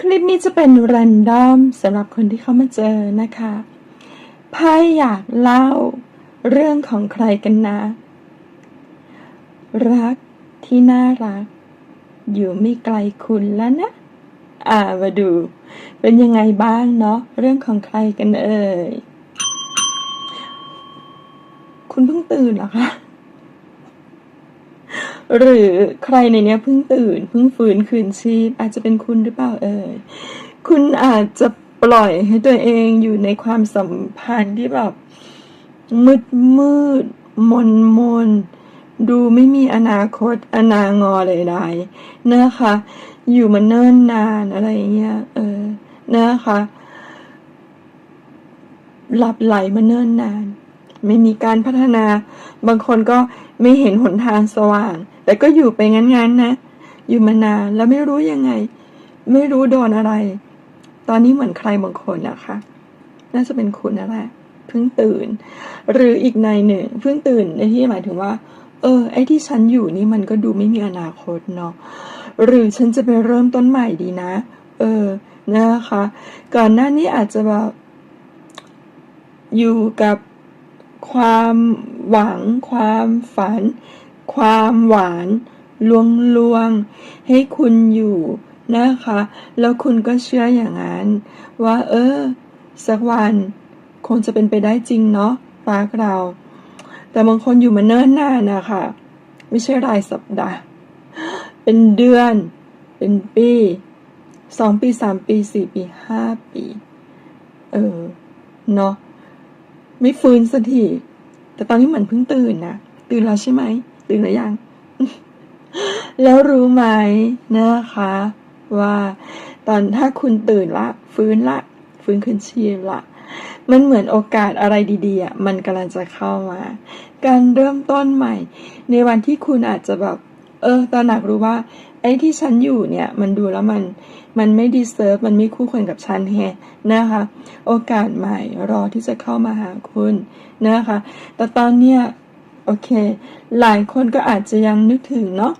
คลิปนี้จะเป็นแรนดอมสำหรับคนที่เข้ามาเจอนะคะไพ่อยากเล่าเรื่องของใครกันนะ รักที่น่ารัก อยู่ไม่ไกลคุณแล้วนะ อ่ามาดู เป็นยังไงบ้างเนาะเรื่องของใครกันเอ่ย คุณเพิ่งตื่นเหรอคะ หรือใครในเนี้ยเพิ่งตื่นเพิ่งฟื้นคืนชีพ อาจจะเป็นคุณหรือเปล่าเอ่ยคุณอาจจะปล่อยให้ตัวเองอยู่ในความสัมพันธ์ที่แบบมืดมืดมนมนดูไม่มีอนาคตอนางอเลยได้นะคะ อยู่มาเนิ่นนานอะไรเงี้ยเออนะคะหลับไหลมาเนิ่นนาน ไม่มีการพัฒนา บางคนก็ไม่เห็นหนทางสว่าง แต่ก็อยู่ไปงั้นๆนะ อยู่มานานแล้วไม่รู้ยังไง ไม่รู้โดนอะไร ตอนนี้เหมือนใครบางคนนะคะ น่าจะเป็นคุณนั่นแหละเพิ่งตื่น หรืออีกในหนึ่งเพิ่งตื่นในที่หมายถึงว่า เออ ไอ้ที่ฉันอยู่นี่มันก็ดูไม่มีอนาคตเนาะหรือฉันจะไปเริ่มต้นใหม่ดีนะ เออนะคะ ก่อนหน้านี้อาจจะแบบอยู่กับ ความหวัง ความฝัน ความหวานลวงลวงๆให้คุณอยู่นะคะ แล้วคุณก็เชื่ออย่างนั้น ว่า เออ สักวัน คงจะเป็นไปได้จริงเนาะรักเรา แต่บางคนอยู่มาเนิ่นนานนะคะไม่ใช่รายสัปดาห์ เป็นเดือน เป็นปีสองปีสามปีสี่ปีห้าปี เออ เนาะ ไม่ฟื้นสักทีแต่ตอนนี้เหมือนเพิ่งตื่นนะตื่นแล้วใช่ไหมตื่นหรือยัง แล้วรู้ไหมนะคะ ว่า ตอนถ้าคุณตื่นละ ฟื้นละ ฟื้นคืนชีพละมันเหมือนโอกาสอะไรดีๆอะมันกำลังจะเข้ามา การเริ่มต้นใหม่ ในวันที่คุณอาจจะแบบ เออตระหนักรู้ว่า ไอ้ที่ฉันอยู่เนี่ย มันดูแล้วมัน มันไม่ดีเซิร์ฟมันไม่คู่ควรกับฉันแฮนะคะ โอกาสใหม่รอที่จะเข้ามาหาคุณนะคะ แต่ตอนเนี้ยโอเค หลายคนก็อาจจะยังนึกถึงเนาะ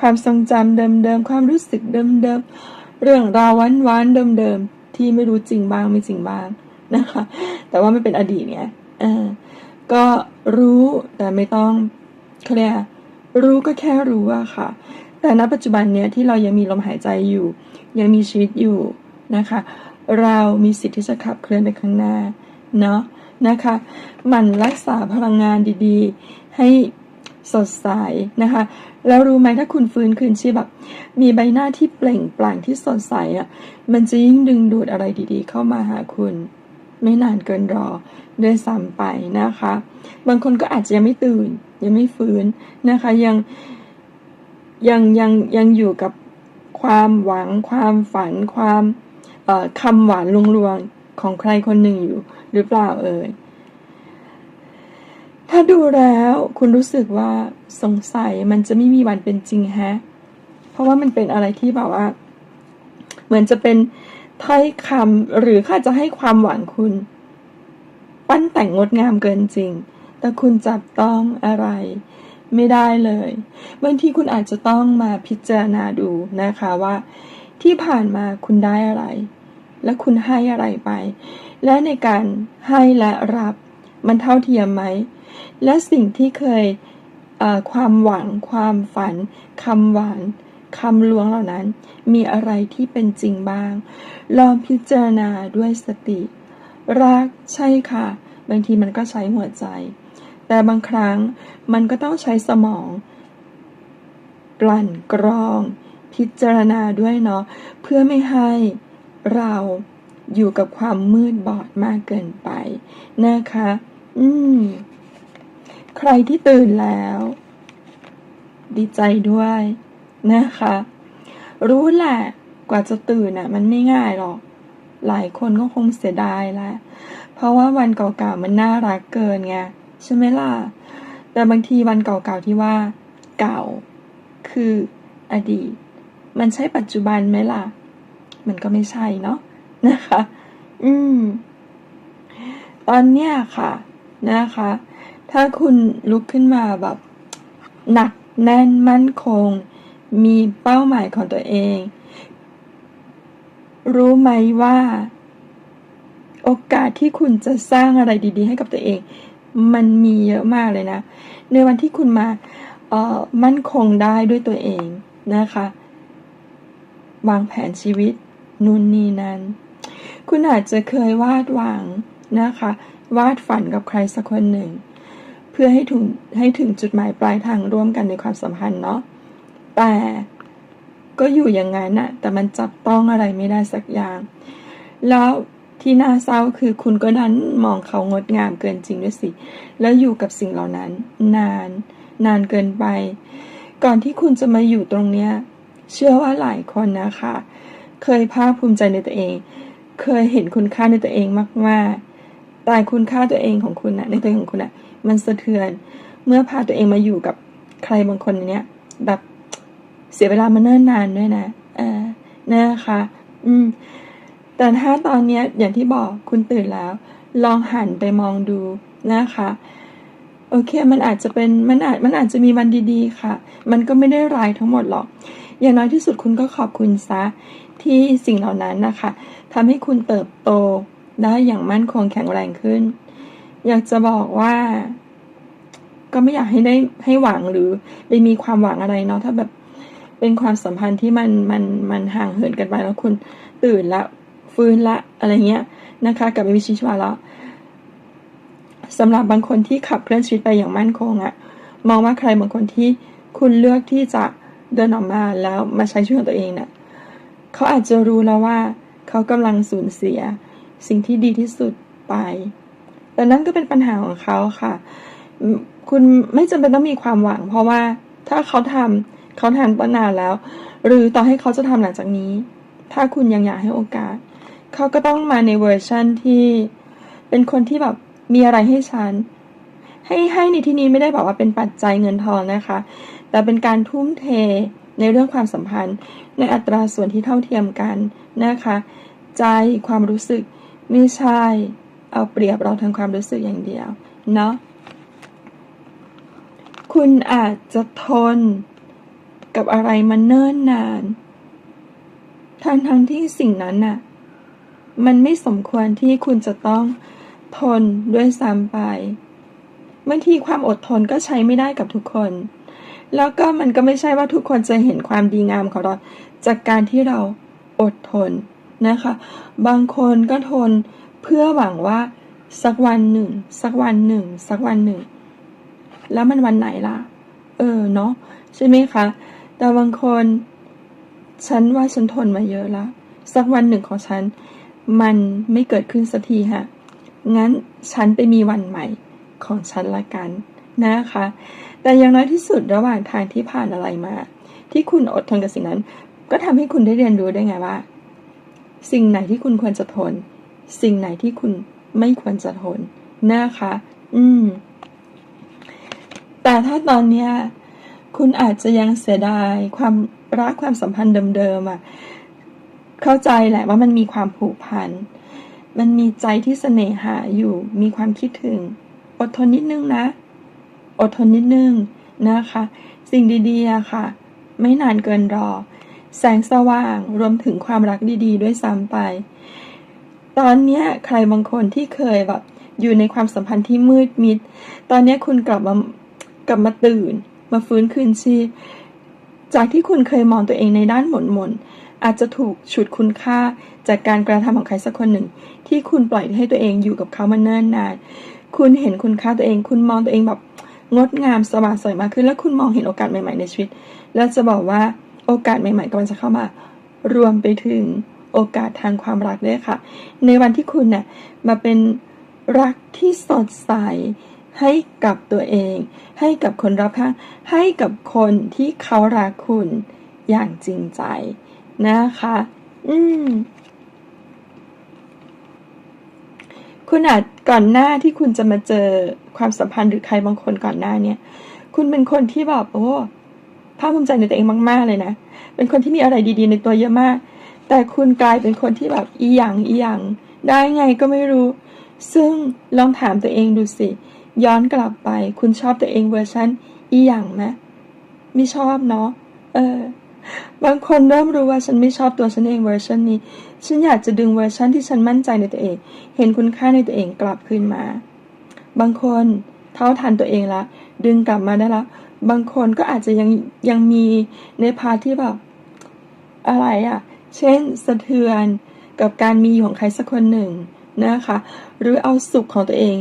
ความทรงจำเดิมๆ ความรู้สึกเดิมๆ เรื่องราวหวานๆเดิมๆ ที่ไม่รู้จริงบ้างไม่จริงบ้างนะคะ แต่ว่าไม่เป็นอดีตเนี่ยอก็รู้แต่ไม่ต้องเขาเรียกรรู้ก็แค่รู้อะค่ะ แต่ณปัจจุบันเนี้ยที่เรายังมีลมหายใจอยู่ ยังมีชีวิตอยู่นะคะ เรามีสิทธิ์ที่จะขับเคลื่อนไปข้างหน้าเนาะนะคะหมั่นรักษาพลังงานดีๆ ให้สดใสนะคะ แล้วรู้ไหมถ้าคุณฟื้นคืนชีพแบบมีใบหน้าที่เปล่งปลั่งที่สดใสอะ่ะมันจะยิ่งดึงดูดอะไรดีๆ เข้ามาหาคุณ ไม่นานเกินรอด้วยซ้ำไปนะคะ บางคนก็อาจจะยังไม่ตื่น ยังไม่ฟื้นนะคะยัง ยังยังยังอยู่กับความหวัง ความฝัน ความคำหวานลวงๆของใครคนหนึ่งอยู่ หรือเปล่าเอ่ยถ้าดูแล้วคุณรู้สึกว่าสงสัยมันจะไม่มีวันเป็นจริงแฮะ เพราะว่ามันเป็นอะไรที่แบบว่า เหมือนจะเป็นถ้อยคำหรือข้าจะให้ความหวังคุณ ปั้นแต่งงดงามเกินจริง แต่คุณจับต้องอะไร ไม่ได้เลยบางทีคุณอาจจะต้องมาพิจารณาดูนะคะว่า ที่ผ่านมาคุณได้อะไร และคุณให้อะไรไป และในการให้และรับมันเท่าเทียมไหม และสิ่งที่เคยความหวัง ความฝันคำหวานคำลวงเหล่านั้น มีอะไรที่เป็นจริงบ้าง ลองพิจารณาด้วยสติ รักใช่ค่ะ บางทีมันก็ใช้หัวใจ แต่บางครั้งมันก็ต้องใช้สมอง กลั่นกรอง พิจารณาด้วยเนาะเพื่อไม่ให้เราอยู่กับความมืดบอดมากเกินไปนะคะ อืม ใครที่ตื่นแล้ว ดีใจด้วยนะคะ รู้แหละกว่าจะตื่นอะ มันไม่ง่ายหรอก หลายคนก็คงเสียดายแหละ เพราะว่าวันเก่าๆมันน่ารักเกินไง ใช่ไหมล่ะ แต่บางทีวันเก่าๆที่ว่า เก่า คืออดีต มันใช่ปัจจุบันไหมล่ะ มันก็ไม่ใช่เนาะนะคะ อืม ตอนเนี้ยค่ะ นะคะ ถ้าคุณลุกขึ้นมาแบบ หนักแน่นมั่นคง มีเป้าหมายของตัวเอง รู้ไหมว่า โอกาสที่คุณจะสร้างอะไรดี ๆ ให้กับตัวเอง มันมีเยอะมากเลยนะ ในวันที่คุณมาเอ่อมั่นคงได้ด้วยตัวเองนะคะ วางแผนชีวิตนู่นนี่นั้น คุณอาจจะเคยวาดหวังนะคะ วาดฝันกับใครสักคนหนึ่ง เพื่อให้ถึงให้ถึงจุดหมายปลายทางร่วมกันในความสัมพันธ์เนาะแต่ก็อยู่อย่างนั้นน่ะ แต่มันจับต้องอะไรไม่ได้สักอย่าง แล้ว ที่น่าเศร้าคือคุณก็ดันมองเขางดงามเกินจริงด้วยสิ แล้วอยู่กับสิ่งเหล่านั้น นาน นานเกินไป ก่อนที่คุณจะมาอยู่ตรงเนี้ย เชื่อว่าหลายคนนะคะ เคยภาคภูมิใจในตัวเอง เคยเห็นคุณค่าในตัวเองมากๆ แต่คุณค่าตัวเองของคุณนะในตัวเองของคุณนะมันสะเทือน เมื่อพาตัวเองมาอยู่กับใครบางคนเนี้ยแบบเสียเวลามาเนิ่นนานด้วยนะ เออนะคะ อืม แต่ถ้าตอนนี้อย่างที่บอกคุณตื่นแล้ว ลองหันไปมองดูนะคะโอเค มันอาจจะเป็น มันอาจ มันอาจจะมีวันดีๆ ค่ะ มันก็ไม่ได้ร้ายทั้งหมดหรอก อย่างน้อยที่สุดคุณก็ขอบคุณซะ ที่สิ่งเหล่านั้นนะคะทำให้คุณเติบโตได้อย่างมั่นคงแข็งแรงขึ้น อยากจะบอกว่า ก็ไม่อยากให้ได้ให้หวังหรือไปมีความหวังอะไรเนาะ ถ้าแบบเป็นความสัมพันธ์ที่มัน มัน มันห่างเหินกันไปแล้วคุณตื่นและ ฟื้นละอะไรเงี้ยนะคะกลับไปมีชีวิตชีวาแล้วสำหรับบางคนที่ขับเคลื่อนชีวิตไปอย่างมั่นคงอะมองว่าใครบางคนที่คุณเลือกที่จะเดินออกมาแล้วมาใช้ชีวิตของตัวเองเนี่ยเขาอาจจะรู้แล้วว่า เขากำลังสูญเสีย สิ่งที่ดีที่สุดไป แต่นั่นก็เป็นปัญหาของเขาค่ะ คุณไม่จำเป็นต้องมีความหวัง เพราะว่าถ้าเขาทำเขาทำตั้งนานแล้ว หรือต่อให้เขาจะทำหลังจากนี้ ถ้าคุณยังอยากให้โอกาส เขาก็ต้องมาในเวอร์ชั่นที่เป็นคนที่แบบมีอะไรให้ฉัน ให้ให้ในที่นี้ไม่ได้บอกว่าเป็นปัจจัยเงินทองนะคะ แต่เป็นการทุ่มเทในเรื่องความสัมพันธ์ ในอัตราส่วนที่เท่าเทียมกันนะคะ ใจความรู้สึกไม่ใช่เอาเปรียบเราทางความรู้สึกอย่างเดียวเนาะคุณอาจจะทนกับอะไรมาเนิ่นนาน ทั้งทั้งที่สิ่งนั้นน่ะ มันไม่สมควรที่คุณจะต้องทนด้วยซ้ำไปบางทีความอดทนก็ใช้ไม่ได้กับทุกคน แล้วก็มันก็ไม่ใช่ว่าทุกคนจะเห็นความดีงามของเรา จากการที่เราอดทนนะคะ บางคนก็ทนเพื่อหวังว่าสักวันหนึ่ง สักวันหนึ่ง สักวันหนึ่ง แล้วมันวันไหนล่ะ เออเนาะใช่ไหมคะ แต่บางคน ฉันว่าฉันทนมาเยอะแล้วสักวันหนึ่งของฉัน มันไม่เกิดขึ้นสักทีฮะ งั้นฉันไปมีวันใหม่ของฉันละกันนะคะ แต่อย่างน้อยที่สุดระหว่างทางที่ผ่านอะไรมา ที่คุณอดทนกับสิ่งนั้น ก็ทำให้คุณได้เรียนรู้ได้ไงว่า สิ่งไหนที่คุณควรจะทน สิ่งไหนที่คุณไม่ควรจะทนนะคะ อืม แต่ถ้าตอนเนี้ยคุณอาจจะยังเสียดายความรักความสัมพันธ์เดิมๆอะ เข้าใจแหละว่ามันมีความผูกพัน มันมีใจที่เสน่หาอยู่ มีความคิดถึง อดทนนิดนึงนะ อดทนนิดนึงนะคะ สิ่งดีๆอะค่ะ ไม่นานเกินรอ แสงสว่างรวมถึงความรักดีๆ ด้วยซ้ำไป ตอนนี้ใครบางคนที่เคยแบบอยู่ในความสัมพันธ์ที่มืดมิด ตอนนี้คุณกลับมากลับมาตื่น มาฟื้นคืนชีพ จากที่คุณเคยมองตัวเองในด้านหม่นหม่นๆ อาจจะถูกฉุดคุณค่าจากการกระทำของใครสักคนหนึ่ง ที่คุณปล่อยให้ตัวเองอยู่กับเขามาเนิ่นนาน คุณเห็นคุณค่าตัวเอง คุณมองตัวเองแบบงดงามสว่างสวยมากขึ้น แล้วคุณมองเห็นโอกาสใหม่ๆในชีวิต แล้วจะบอกว่าโอกาสใหม่ๆกำลังจะเข้ามา รวมไปถึงโอกาสทางความรักด้วยค่ะ ในวันที่คุณเนี่ยมาเป็นรักที่สดใสให้กับตัวเอง ให้กับคนรอบข้างให้กับคนที่เขารักคุณอย่างจริงใจ นะคะ อืม คุณอาจก่อนหน้าที่คุณจะมาเจอความสัมพันธ์หรือใครบางคนก่อนหน้าเนี่ย คุณเป็นคนที่แบบโอ้ภาคภูมิใจในตัวเองมากๆเลยนะ เป็นคนที่มีอะไรดีๆ ในตัวเยอะมาก แต่คุณกลายเป็นคนที่แบบอีหยังอีหยังได้ไงก็ไม่รู้ ซึ่งลองถามตัวเองดูสิ ย้อนกลับไป คุณชอบตัวเองเวอร์ชันอีหยังไหมไม่ชอบเนาะ เออ บางคนเริ่มรู้ว่าฉันไม่ชอบตัวฉันเองเวอร์ชันนี้ ฉันอยากจะดึงเวอร์ชันที่ฉันมั่นใจในตัวเอง เห็นคุณค่าในตัวเองกลับคืนมา บางคนเท่าทันตัวเองละดึงกลับมาได้ละบางคนก็อาจจะยังยังมีในพาทที่แบบอะไรอะ่ะ เช่นสะเทือนกับการมีอยู่ของใครสักคนหนึ่งนะคะ หรือเอาสุขของตัวเอง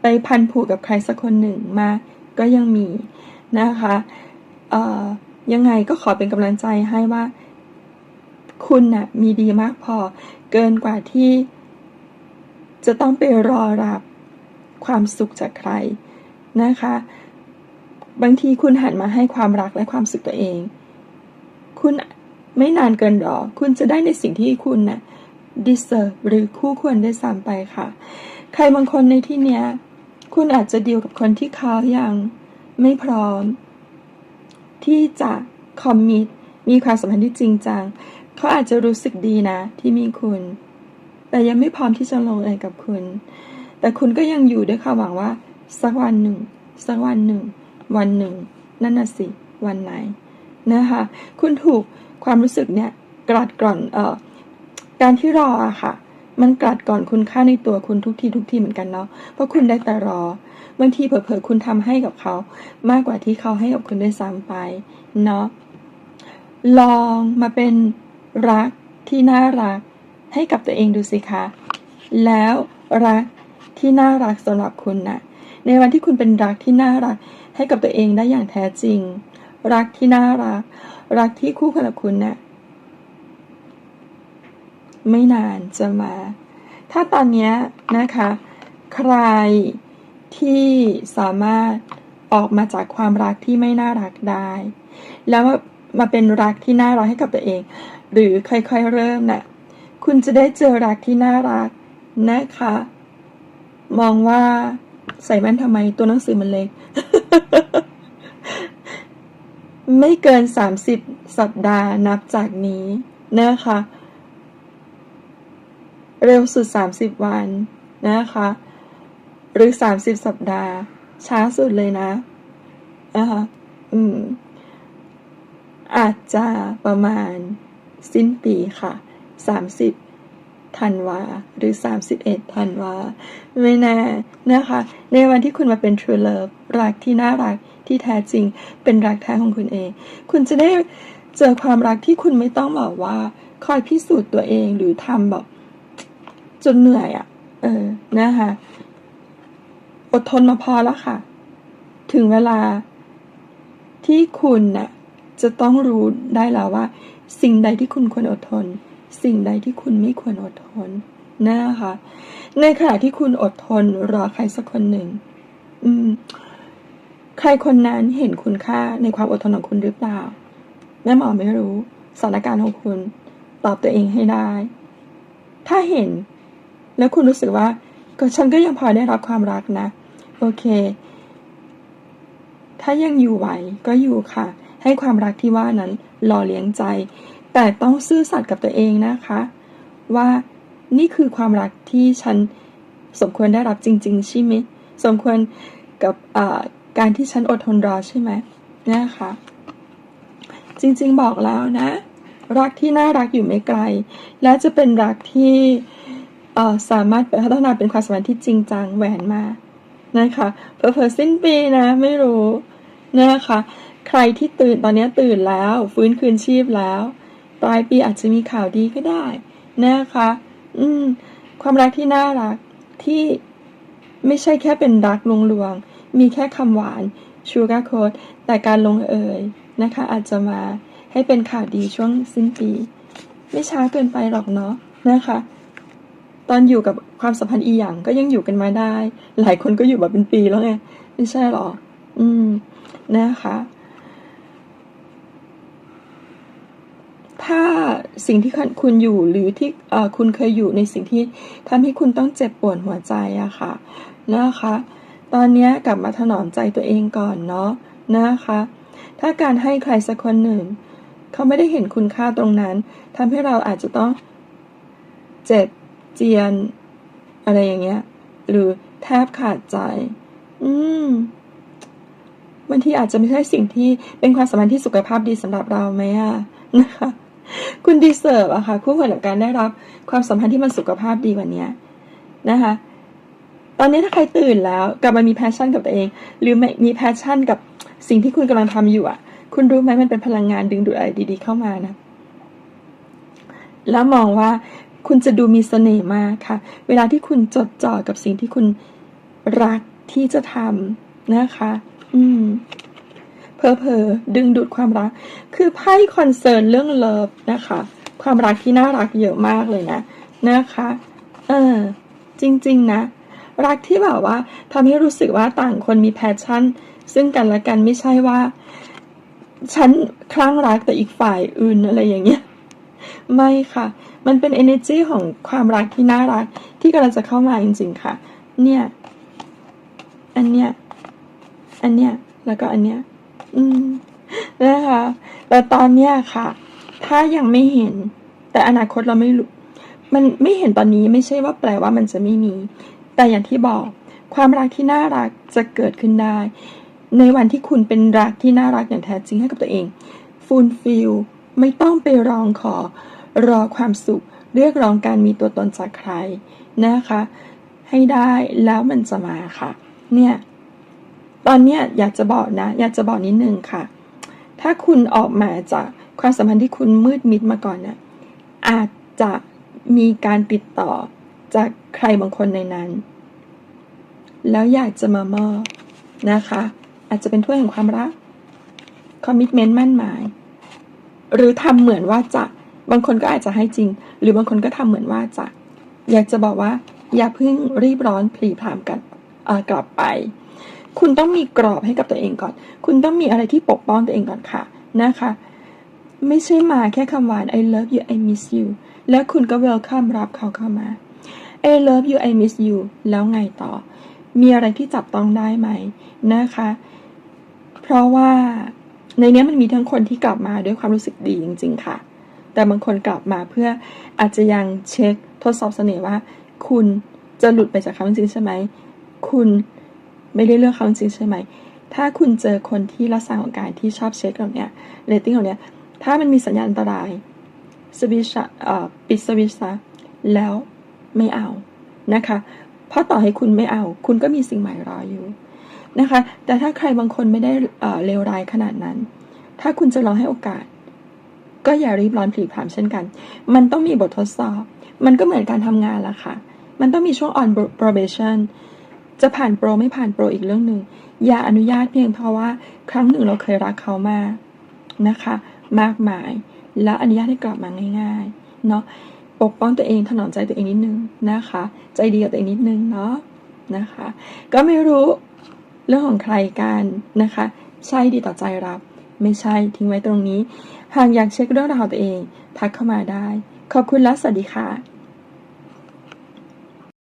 ไปพันผูกกับใครสักคนหนึ่งมาก็ยังมีนะคะ เอ่อ ยังไงก็ขอเป็นกำลังใจให้ว่า คุณน่ะมีดีมากพอ เกินกว่าที่ จะต้องไปรอรับความสุขจากใครนะคะ บางทีคุณหันมาให้ความรักและความสุขตัวเอง คุณไม่นานเกินรอ คุณจะได้ในสิ่งที่คุณน่ะ deserve หรือคู่ควรได้ซ้ำไปค่ะ ใครบางคนในที่เนี้ย คุณอาจจะดีลกับคนที่เขายังไม่พร้อม ที่จะคอมมิตมีความสัมพันธ์ที่จริงจังเขาอาจจะรู้สึกดีนะที่มีคุณ แต่ยังไม่พร้อมที่จะลงเอยกับคุณ แต่คุณก็ยังอยู่ด้วยความหวังว่า สักวันหนึ่ง สักวันหนึ่ง วันหนึ่ง นั่นน่ะสิ วันไหนนะคะคุณถูกความรู้สึกเนี่ยกลัดกร่อนเอ่อการที่รออะค่ะ มันกลัดกร่อนคุณค่าในตัวคุณทุกทีทุกทีเหมือนกันเนาะเพราะคุณได้แต่รอ บางทีเผลอๆคุณทำให้กับเขา มากกว่าที่เขาให้กับคุณด้วยซ้ำไปเนาะลองมาเป็นรักที่น่ารักให้กับตัวเองดูสิคะ แล้วรักที่น่ารักสำหรับคุณนะ่ะ ในวันที่คุณเป็นรักที่น่ารักให้กับตัวเองได้อย่างแท้จริง รักที่น่ารัก รักที่คู่กับคุณนะ่ะไม่นานจะมา ถ้าตอนนี้นะคะ ใคร ที่สามารถออกมาจากความรักที่ไม่น่ารักได้ แล้วมามาเป็นรักที่น่ารักให้กับตัวเอง หรือค่อยๆเริ่มน่ะคุณจะได้เจอรักที่น่ารักนะคะ มองว่าใส่แว่นทำไมตัวหนังสือมันเล็ก ไม่เกินสามสิบสัปดาห์นับจากนี้นะคะ เร็วสุดสามสิบวันนะคะ หรือสามสิบสัปดาห์ ช้าสุดเลยนะนะคะอืม อาจจะประมาณสิ้นปีค่ะสามสิบธันวาหรือสามสิบเอ็ดธันวาไม่แน่นะคะ ในวันที่คุณมาเป็น True Love รักที่น่ารักที่แท้จริง เป็นรักแท้ของคุณเอง คุณจะได้เจอความรักที่คุณไม่ต้องบอกว่า คอยพิสูจน์ตัวเองหรือทำแบบ จนเหนื่อยอะ่ะ เออนะคะ อดทนมาพอแล้วค่ะ ถึงเวลาที่คุณน่ะจะต้องรู้ได้แล้วว่า สิ่งใดที่คุณควรอดทน สิ่งใดที่คุณไม่ควรอดทนนะคะ ในขณะที่คุณอดทนรอใครสักคนหนึ่ง อืม ใครคนนั้นเห็นคุณค่าในความอดทนของคุณหรือเปล่าแม่หมอไม่รู้สถานการณ์ของคุณ ตอบตัวเองให้ได้ ถ้าเห็น แล้วคุณรู้สึกว่าก็ฉันก็ยังพอได้รับความรักนะ โอเค ถ้ายังอยู่ไหวก็อยู่ค่ะ ให้ความรักที่ว่านั้นหล่อเลี้ยงใจ แต่ต้องซื่อสัตย์กับตัวเองนะคะ ว่านี่คือความรักที่ฉันสมควรได้รับจริง ๆ ใช่ไหมสมควรกับการที่ฉันอดทนรอใช่ไหมนะคะจริงๆบอกแล้วนะ รักที่น่ารักอยู่ไม่ไกล และจะเป็นรักที่สามารถพัฒนาเป็นความสัมพันธ์ที่จริงจังแหวนมา นะคะเผลอๆสิ้นปีนะไม่รู้นะคะ ใครที่ตื่นตอนนี้ตื่นแล้ว ฟื้นคืนชีพแล้วปลายปีอาจจะมีข่าวดีก็ได้นะคะ อืม ความรักที่น่ารักที่ไม่ใช่แค่เป็นรักลวงลวงมีแค่คำหวานชูการ์โคดแต่การลงเอยนะคะ อาจจะมาให้เป็นข่าวดีช่วงสิ้นปี ไม่ช้าเกินไปหรอกเนาะนะคะ ตอนอยู่กับความสัมพันธ์อีหยังก็ยังอยู่กันมาได้ หลายคนก็อยู่แบบเป็นปีแล้วไง ไม่ใช่หรอ อืม นะคะ ถ้าสิ่งที่คุณอยู่หรือที่คุณเคยอยู่ในสิ่งที่ทำให้คุณต้องเจ็บปวดหัวใจอะค่ะ นะคะ ตอนนี้กลับมาถนอมใจตัวเองก่อนเนาะ นะคะ ถ้าการให้ใครสักคนหนึ่ง เขาไม่ได้เห็นคุณค่าตรงนั้นทำให้เราอาจจะต้องเจ็บ เจียน อะไรอย่างเงี้ย หรือแทบขาดใจ อืมบางทีอาจจะไม่ใช่สิ่งที่เป็นความสัมพันธ์ที่สุขภาพดีสำหรับเราไหมอะนะคะ คุณดีเซิร์ฟอะค่ะคู่ควรกับการได้รับความสัมพันธ์ที่มันสุขภาพดีกว่านี้นะคะ ตอนนี้ถ้าใครตื่นแล้วกลับมามีแพชชั่นกับตัวเอง หรือมีแพชชั่นกับสิ่งที่คุณกำลังทำอยู่อะคุณรู้ไหมมันเป็นพลังงานดึงดูดอะไรดี ๆเข้ามานะ แล้วมองว่า คุณจะดูมีเสน่ห์มากค่ะ เวลาที่คุณจดจ่อกับสิ่งที่คุณรักที่จะทำนะคะ อืมเพอเพอดึงดูดความรัก คือไพ่คอนเซิร์นเรื่องเลิฟนะคะ ความรักที่น่ารักเยอะมากเลยนะ นะคะ เออ จริง ๆ นะ รักที่แบบว่าทำให้รู้สึกว่าต่างคนมีแพชชั่น ซึ่งกันและกันไม่ใช่ว่า ฉันคลั่งรักแต่อีกฝ่ายอื่นอะไรอย่างเงี้ย ไม่ค่ะ มันเป็น energy ของความรักที่น่ารัก ที่กำลังจะเข้ามาจริงๆค่ะ เนี่ย อันเนี้ย อันเนี้ย แล้วก็อันเนี้ย อืม นะคะ แต่ตอนเนี้ยค่ะ ถ้ายังไม่เห็น แต่อนาคตเราไม่รู้ มันไม่เห็นตอนนี้ไม่ใช่ว่าแปลว่ามันจะไม่มี แต่อย่างที่บอก ความรักที่น่ารักจะเกิดขึ้นได้ ในวันที่คุณเป็นรักที่น่ารักอย่างแท้จริงให้กับตัวเองฟูลฟิลไม่ต้องไปร้องขอ รอความสุข เรียกร้องการมีตัวตนจากใครนะคะ ให้ได้แล้วมันจะมาค่ะ เนี่ย ตอนเนี้ยอยากจะบอกนะ อยากจะบอกนิดนึงค่ะ ถ้าคุณออกมาจากความสัมพันธ์ที่คุณมืดมิดมาก่อนเนี่ยอาจจะมีการติดต่อจากใครบางคนในนั้น แล้วอยากจะมามอบนะคะ อาจจะเป็นถ้วยแห่งความรักคอมมิชเมนต์มั่นหมาย หรือทำเหมือนว่าจะ บางคนก็อาจจะให้จริง หรือบางคนก็ทำเหมือนว่าจะ อยากจะบอกว่า อย่าเพิ่งรีบร้อนพลีพรามกันกลับไป คุณต้องมีกรอบให้กับตัวเองก่อน คุณต้องมีอะไรที่ปกป้องตัวเองก่อนค่ะนะคะ ไม่ใช่มาแค่คำหวาน I love you I miss you แล้วคุณก็ welcome รับเขาเข้ามา I love you I miss you แล้วไงต่อ มีอะไรที่จับต้องได้ไหมนะคะ เพราะว่าในนี้มันมีทั้งคนที่กลับมาด้วยความรู้สึกดีจริง ๆ ค่ะ แต่บางคนกลับมาเพื่ออาจจะยังเช็คทดสอบเสน่ห์ว่า คุณจะหลุดไปจากเขาจริงใช่ไหม คุณไม่ได้เลือกเขาจริงใช่ไหม ถ้าคุณเจอคนที่ลักษณะของการที่ชอบเช็คเหล่าเนี้ยเรตติ้งเหล่าเนี้ยถ้ามันมีสัญญาณอันตรายสวิชะปิดสวิชซะแล้วไม่เอานะคะ เพราะต่อให้คุณไม่เอา คุณก็มีสิ่งใหม่รออยู่นะคะ แต่ถ้าใครบางคนไม่ได้เอ่อเลวร้ายขนาดนั้น ถ้าคุณจะลองให้โอกาส ก็อย่ารีบร้อนผลีผลามเช่นกัน มันต้องมีบททดสอบ มันก็เหมือนการทำงานละค่ะ มันต้องมีช่วง on probation จะผ่านโปรไม่ผ่านโปรอีกเรื่องหนึ่ง อย่าอนุญาตเพียงเพราะว่าครั้งหนึ่งเราเคยรักเขามากนะคะ มากมาย แล้วอนุญาตให้กลับมาง่ายๆเนาะ ปกป้องตัวเองถนอมใจตัวเองนิดนึงนะคะ ใจดีกับตัวเองนิดนึงเนาะนะคะ ก็ไม่รู้เรื่องของใครกันนะคะ ใช่ดีต่อใจรับ ไม่ใช่ทิ้งไว้ตรงนี้ หากอยากเช็คเรื่องราวตัวเอง ทักเข้ามาได้ ขอบคุณและสวัสดีค่ะ